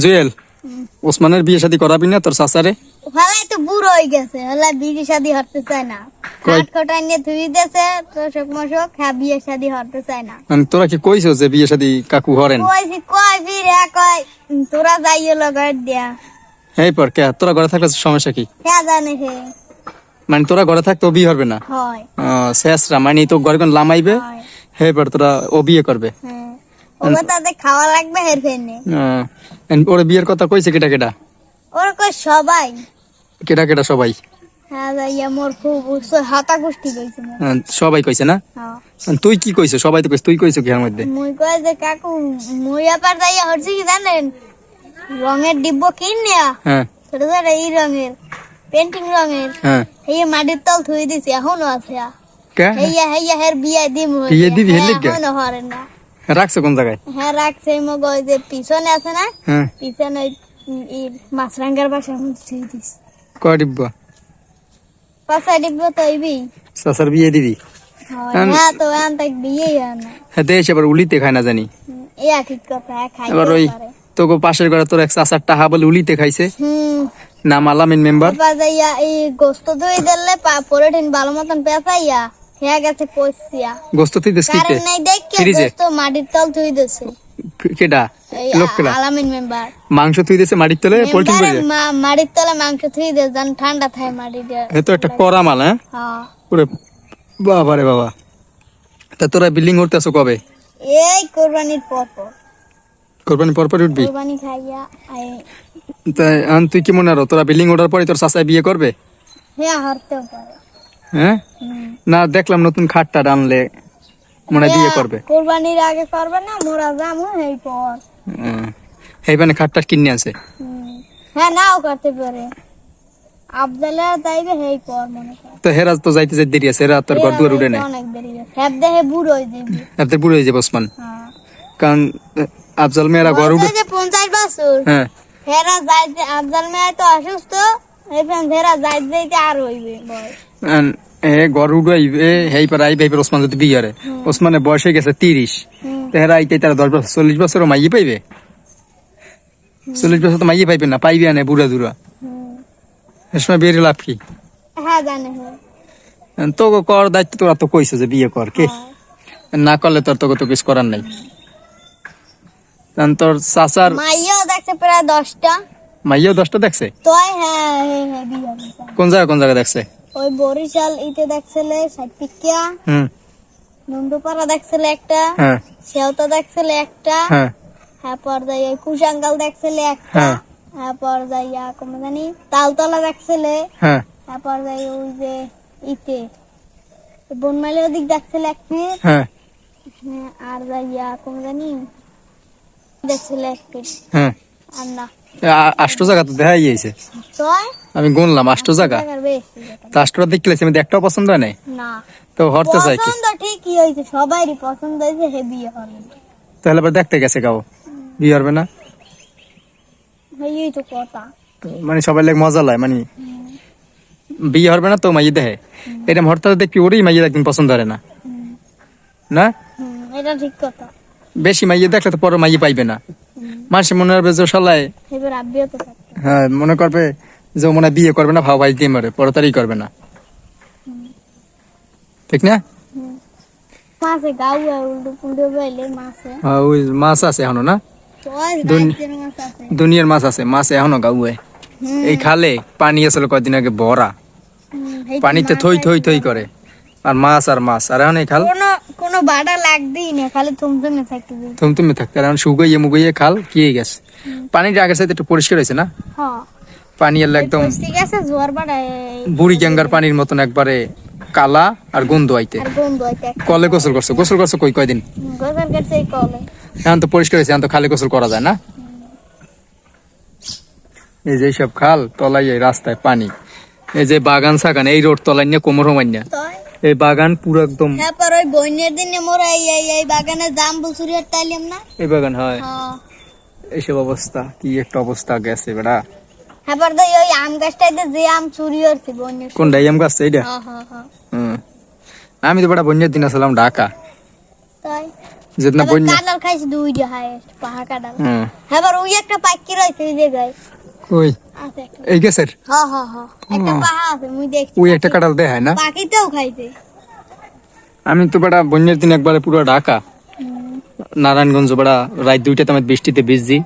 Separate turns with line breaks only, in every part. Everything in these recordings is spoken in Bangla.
জুয়েল ওসমানের বিয়ে শাদী করাবি না তোর চাচারে?
হলাই তো বুড়ো হয়ে গেছে হলাই বিয়ে শাদি হতে চায় না।
কই-
কাঠ খটাই নিয়ে ধুই দিয়েছে তো শোক মশক হ্যাঁ বিয়ে শাদি হতে চায় না।
মানে তোরা কি কইছো যে বিয়ে শাদী কাকু হরেন
কইছি কই ফিরে কয়। তোরা যাইও লগর দিয়া।
এই পর কে তোরা ঘরে থাকলে সমস্যা কি?
হ্যাঁ জানে হে
মানে তোরা ঘরে থাকতেও বিয়ে হবে না?
হয়।
শেষরা মানে তো ঘরে কোন লামাইবে
হয়।
হে পর তোরা ও বিয়ে করবে।
হ্যাঁ। খাওয়া লাগবে হের ফেনে
and ওরে বিয়ের কথা কইছে কেটা কেটা?
ওর কই সবাই।
কেটা কেটা সবাই?
হ্যাঁ যাইয়া মোর খুব হাতা গোষ্ঠী কইছে
সবাই কইছে না?
হ্যাঁ।
তুই কি কইছো? সবাই তো কইছে তুই কইছো কি মধ্যে?
মুই কয় যে কাকু মুই আবার যাইয়া হচ্ছে কি জানেন? রঙের ডিব্ব কিনিয়া
হ্যাঁ।
ছোট ছোট এই রঙের পেন্টিং রঙের
হ্যাঁ।
এই মাটির তল থুই দিছি এখনও আছে হেইয়া হেইয়া হের বিয়া দিম।
বিয়ে দিবি
না।
রাখছো কোন জায়গায়?
হ্যাঁ রাখছে। এই মগ ওই যে পিছনে আছে না?
হ্যাঁ।
পিছনে ওই মাছরাঙ্গার বাসা থুই দিস
কয় ডিব্বা?
পাশা ডিব্ব তো ইবি
চাচার বিয়ে দিবি? আম-
হ্যাঁ। তো এন তাক বিয়ে হয় না।
হ্যাঁ দেশ এবার উলিতে খায় না জানি।
ইয়া ঠিক কথা খাইতে
এবার ওই
পারে।
তোকে পাশের ঘরে তোর এক চাচার টাহা বলে উলিতে খাইছে। নাম আলামিন মেম্বার।
এই গোস্ত ধুই দিলে পা- পলিথিন ভালো মতন পেঁচাইয়া হ্যাঁ গেছে পচিয়া
গোস্ত তুই দেশ কিতে
কারেন্ট নাই দেখে
ফ্রিজে?
গোস্ত মাটির তল থুই দিছে
কেডা?
এই আলামিন মেম্বার।
মাংস তুই দেশে মাটির তলে পোল্ট্রি করে
মা- মাটির তলে মাংস থুই দে যেন ঠান্ডা থাকে মাটিটা
এ তো একটা করা মাল হ্যাঁ?
হ্যাঁ
বাবা রে বাবা। তা তোরা বিল্ডিং করতেছো কবে?
এই কোরবানির পর পর
কোরবানি পরপর উঠবি?
কোরবানি খাইয়া
আন তুই কি মনে আরও তোরা বিল্ডিং ওঠার পরে তোর চাচাই বিয়ে করবে?
হ্যাঁ হারতেও পারে।
হ্যাঁ? না দেখলাম নতুন খাটটা আনলে মনে হয়
হ্যাঁ,
করবে।
কোরবানির আগে করবে না মোরা যাব এই পর।
হুম। এইখানে খাটটা কিনে আছে।
হ্যাঁ নাও করতে পারে। আফজালে তাইবে হেই পর মনে
তো হেরাজ তো যাইতে যাইতে দেরি আছে হেরা তোর ঘর দুয়ার
অনেক দেরি আছে। হ্যাঁ দেহে বুড়ো হয়ে যাবি
বুড়ো হয়ে যাবে ওসমান।
হ্যাঁ।
কারণ আফজাল মেয়েরা ঘর
বলছে যে পঞ্চাশ বছর।
হ্যাঁ।
হেরা যাইতে আফজাল মেয়ে তো অসুস্থ হেরা যাইতে যাইতে আর হইবে বয়স।
আন এ ঘর উড়াইবে হেই পার আইবে হেই ওসমান যদি বিয়ে করে। ওসমানের বয়স হয়ে গেছে তিরিশ।
হুম।
তো হেরা আইতে তারা দশ বছর চল্লিশ বছরও মাইয়ে পাইবে? চল্লিশ বছর তো মাইয়ে পাইবে না পাইবে না বুড়া দুরা। এ সময় বিয়ের লাভ কি?
হ্যাঁ হ্যাঁ।
তোকে কর দায়িত্ব তোরা তো কইছে যে বিয়ে কর কে? না করলে তোর তোকে তো কিছু করার নাই। তোর চাচার
মাইয়াও দেখছে প্রায় দশটা।
মাইয়াও দশটা দেখছে?
হ্যাঁ হ্যাঁ হ্যাঁ।
কোন জায়গা কোন জায়গা দেখছে?
ওই বরিশাল ইতে দেখছিলে সাইপিকিয়া
হুম।
নন্দুপাড়া দেখছিলে একটা?
হ্যাঁ।
সেওতা দেখছিলে একটা?
হ্যাঁ।
তারপর যাই ওই কুশাঙ্গাল দেখছিলে একটা?
হ্যাঁ।
যাইয়া কমে জানি তালতলা দেখছিলে?
হ্যাঁ।
তারপর যাই ওই যে ইতে। বনমালি ওদিক দেখছিলে এক
হ্যাঁ।
হ্যাঁ, আর যাইয়া কমে জানি দেখছিলে এক পিস
হ্যাঁ।
আর না।
আষ্ট জায়গা তো দেখাই গিয়েছে। আমি গুনলাম আষ্ট জায়গা। তো আষ্টটা দেখলে আমি একটাও পছন্দ হয় নাই?
না।
তো হরতে চাই কি?
ঠিকই হয়েছে সবারই পছন্দ হয়েছে হে বিয়ে হবে
তাহলে আবার দেখতে গেছে গাও বিয়ে হবে না?
তো কথা।
মানে সবাই লাগে মজা লয় মানে বিয়ে হবে না তো মাইয়ে দেখে এটা হরতে দেখবি ওরই মাইয়ে একদিন পছন্দ হয় না। না?
এটা ঠিক কথা।
বেশি মাইয়ে দেখলে তো পরে মাইয়ে পাইবে না। মানুষ মনে হবে যে শালায়
থাকতো
হ্যাঁ মনে করবে যে মনে বিয়ে করবে না ভাও ভাই দিয়ে মরে পরে তারই করবে না। ঠিক না।
মাছে
হ্যাঁ, আছে এখনও না? দুনিয়ার মাছ আছে মাছ এখনও গাউয়ে এই খালে পানি আসলে কয়দিন আগে ভরা
এই
পানিতে থই থই থই করে। আর মাছ আর মাছ। আর এখন খাল?
কোনো বাড়া লাগবেই না খালি থমথমে থাকতে
থাকতে আর এখন শুকাইয়ে মুগাইয়ে খাল কি গেছে? পানিটা আগের সাথে একটু পরিষ্কার হয়েছে না?
হ্যাঁ।
পানি এলে একদম
ঠিক আছে জোয়ার বাড়া
বুড়ি গ্যাঙ্গার পানির মতন একবারে কালা আর গন্ধ আইতে। কলে গোসল করছ? গোসল করছ কই কয়দিন? এখন তো পরিষ্কার হয়েছে এখন তো খালি গোসল করা যায় না? এই যে সব খাল তলাই এই রাস্তায় পানি। এই যে বাগান সাগান এই রোড তলাই নিয়ে কোমর হমাইনা
তাই
এই বাগান পুরো একদম
তারপর ওই বন্যের দিনে মোরা এই এই বাগানে জাম না?
এই বাগান হয়।
হ্যাঁ
এইসব অবস্থা কি একটা অবস্থা গেছে বেড়া।
ওই আম গাছটাইতে যে আম চুরি হচ্ছে বন্যের
কোন ডাইয়াম গাছ এইটা
হ্যাঁ হ্যাঁ হ্যাঁ
হুম। আমি তো বেড়া বন্যার দিন আসলাম ঢাকা।
তাই?
যেত না
এবার
বন্যা
কাঁঠাল খাইছে দুইটা হাইয়েস্ট পাহাড় কাঁঠাল।
হ্যাঁ
এবার ওই একটা পাখি রয়েছে ওই জায়গায়।
ওই এই গেছের
হ হ হ। একটা
হুম।
পাহা আছে মুই দেখছি।
ওই একটা দেখায় না? আমি তো বেটা বন্যার দিন একবারে পুরো ঢাকা। নারায়ণগঞ্জ বেড়া রাত দুইটাতে আমার বৃষ্টিতে ভিজছি।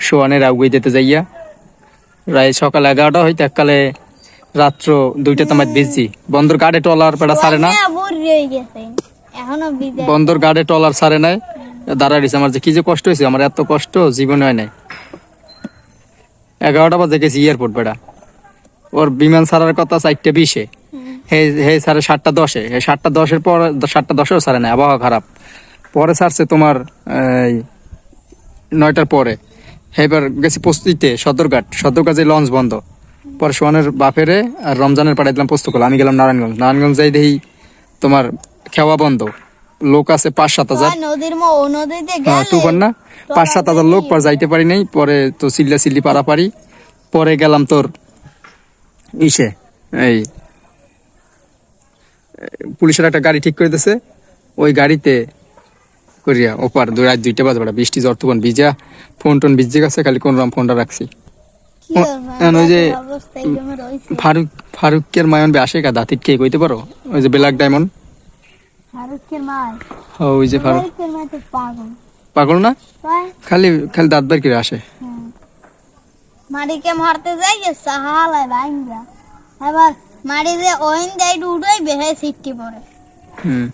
সোয়ানের আগুয়ে যেতে যাইয়া। রায় সকাল এগারোটা হইতে এককালে রাত্র দুইটা আমার ভিজছি। বন্দর গাড়ে টলার পেড়া সারে না।
বুড়ি
বন্দর গাড়ে টলার সারে নাই। দাঁড়াইছে আমার যে কি যে কষ্ট হয়েছে আমার এত কষ্ট জীবনে হয় নাই। এগারোটা বাজে গেছি এয়ারপোর্ট বেড়া। ওর বিমান ছাড়ার কথা চারটে বিশে। হে হে সাড়ে সাতটা দশে। হে, সাতটা দশের পর, সাতটা দশেও সারে নাই আবহাওয়া খারাপ। পরে ছাড়ছে তোমার নয়টার পরে। এবার গেছি প্রস্তুতিতে সদরঘাট। সদরঘাট যে লঞ্চ বন্ধ। পরে সোহানের বাপেরে আর রমজানের পাড়ায় দিলাম পোস্ত আমি গেলাম নারায়ণগঞ্জ। নারায়ণগঞ্জ যাই দেখি তোমার খেওয়া বন্ধ। লোক আছে পাঁচ সাত হাজার।
নদীতে
হ্যাঁ তুফান না? পাঁচ সাত হাজার লোক পর যাইতে পারি নাই পরে তো চিল্লা চিল্লি পারাপারি। পরে গেলাম তোর ইসে এই পুলিশের একটা গাড়ি ঠিক করে দিছে। ওই গাড়িতে করিয়া ওপার দুই রাত দুইটা বাজে বেড়া বৃষ্টি জ্বর তুফান ভিজা ফোন টোন ভিজে গেছে খালি কোন রকম ফোনটা রাখছি। ওই যে- ফারুক ফারুকের মায়ন বে আসে কা দাঁতির কে কইতে পারো? ওই যে ব্ল্যাক ডায়মন্ড। ওই যে ফারুক।
পাগল।
না? খালি খালি দাঁত বার করে আসে।
মারিকে মারতে যাই যে সাহালায় ভাইঙ্গা এবার মারি যে ওইন দেয় উড়াই বেহে সিটটি পড়ে।
হুম।